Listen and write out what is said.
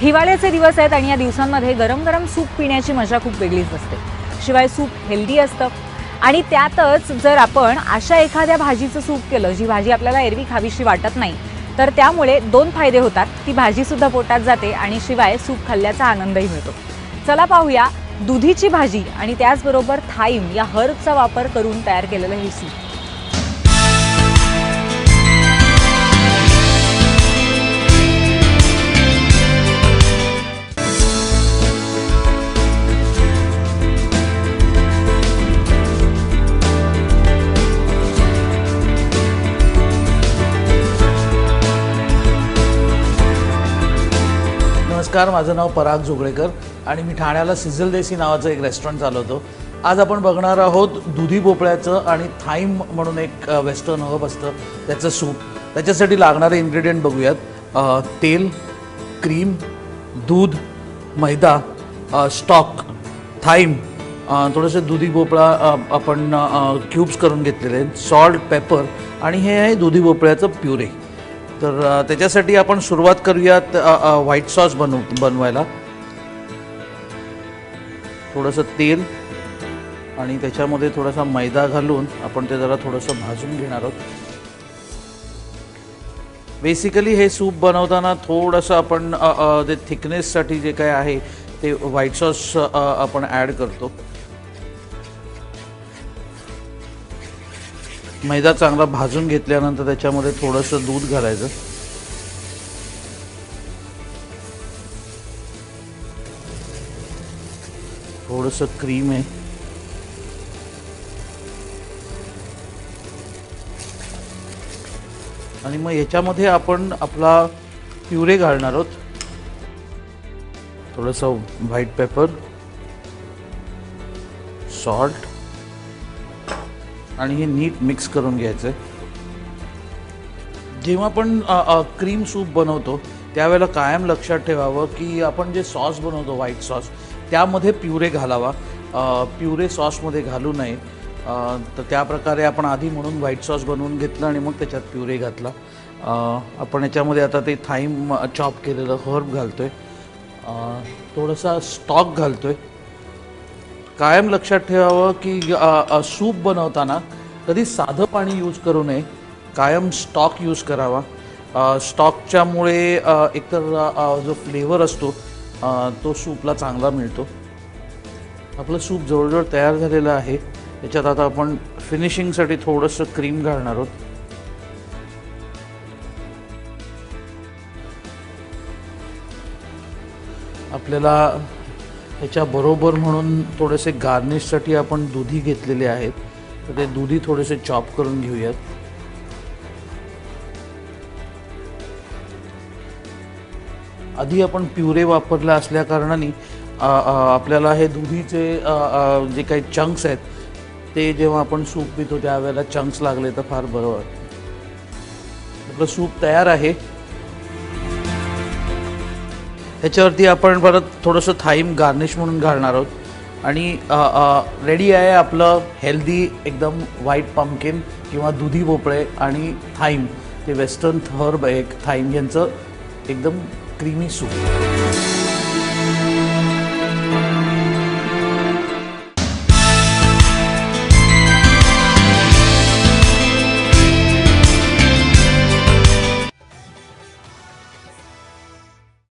हिवाळ्याचे दिवस आहेत आणि या दिवसांमध्ये गरम गरम सूप पिण्याची मजा खूप वेगळीच असते. शिवाय सूप हेल्दी असतं. आणि त्यातच जर आपण अशा एखाद्या भाजीचं सूप केलं जी भाजी आपल्याला एरवी खावीशी वाटत नाही तर त्यामुळे दोन फायदे होतात. ती भाजीसुद्धा पोटात जाते आणि शिवाय सूप खाल्ल्याचा आनंदही मिळतो. चला पाहूया दुधीची भाजी आणि त्याचबरोबर थाईम या हर्बचा वापर करून तयार केलेलं हे सूप. नमस्कार माझं नाव पराग जोगळेकर आणि मी ठाण्याला सिझल देसी नावाचं एक रेस्टॉरंट चालवतो. आज आपण बघणार आहोत दुधी भोपळ्याचं आणि थाईम म्हणून एक वेस्टर्न हब असतं त्याचं सूप त्याच्यासाठी लागणारे इन्ग्रेडियंट बघूयात. तेल क्रीम दूध मैदा स्टॉक थाईम. थोडंसं दुधी भोपळा आपण क्यूब्स करून घेतलेले आहेत. सॉल्ट पेपर आणि हे आहे दुधी भोपळ्याचं प्युरे तर त्याच्यासाठी आपण सुरुवात करूयात व्हाईट सॉस बनव बनवायला. थोडंसं तेल आणि त्याच्यामध्ये थोडासा मैदा घालून आपण ते जरा थोडंसं भाजून घेणार आहोत. बेसिकली हे सूप बनवताना थोडंसं आपण ते थिकनेससाठी जे काय आहे ते व्हाईट सॉस आपण ॲड करतो. मैदा चांगला भाजून घेतल्यानंतर त्याच्यामध्ये थोडंसं दूध घालायचं. थोडंसं क्रीम आहे. आणि मग याच्यामध्ये आपण आपला प्युरे घालणार आहोत. थोडंसं व्हाईट पेपर सॉल्ट आणि हे नीट मिक्स करून घ्यायचं आहे जेव्हा आपण क्रीम सूप बनवतो त्यावेळेला कायम लक्षात ठेवावं की आपण जे सॉस बनवतो व्हाईट सॉस त्यामध्ये प्युरे घालावा. प्युरे सॉसमध्ये घालू नये. तर त्या प्रकारे आपण आधी म्हणून व्हाईट सॉस बनवून घेतलं आणि मग त्याच्यात प्युरे घातला. आपण याच्यामध्ये आता ते थाईम चॉप केलेलं हर्ब घालतो आहे थोडासा स्टॉक घालतो आहे कायम लक्षात ठेवावं की सूप बनवताना कधी साधं पाणी यूज करू नये कायम स्टॉक यूज करावा. स्टॉकच्यामुळे एकतर जो फ्लेवर असतो तो सूपला चांगला मिळतो. आपलं सूप जवळजवळ तयार झालेलं आहे. त्याच्यात आता आपण फिनिशिंगसाठी थोडंसं क्रीम घालणार आहोत. आपल्याला ह्याच्या बरोबर म्हणून थोडेसे गार्निशसाठी आपण दुधी घेतलेले आहेत. तर ते दुधी थोडेसे चॉप करून घेऊयात. आधी आपण प्युरे वापरला असल्या कारणाने आपल्याला हे दुधीचे जे काही चंक्स आहेत ते जेव्हा आपण सूप पितो त्यावेळेला चंक्स लागले तर फार बरं वाटतं. आपलं सूप तयार आहे. ह्याच्यावरती आपण परत थोडंसं थाईम गार्निश म्हणून घालणार आहोत. आणि रेडी आहे आपलं हेल्दी एकदम व्हाईट पम्पकिन किंवा दुधी भोपळे आणि थाईम. ते वेस्टर्न थर्ब एक. थाईम यांचं एकदम क्रीमी सूप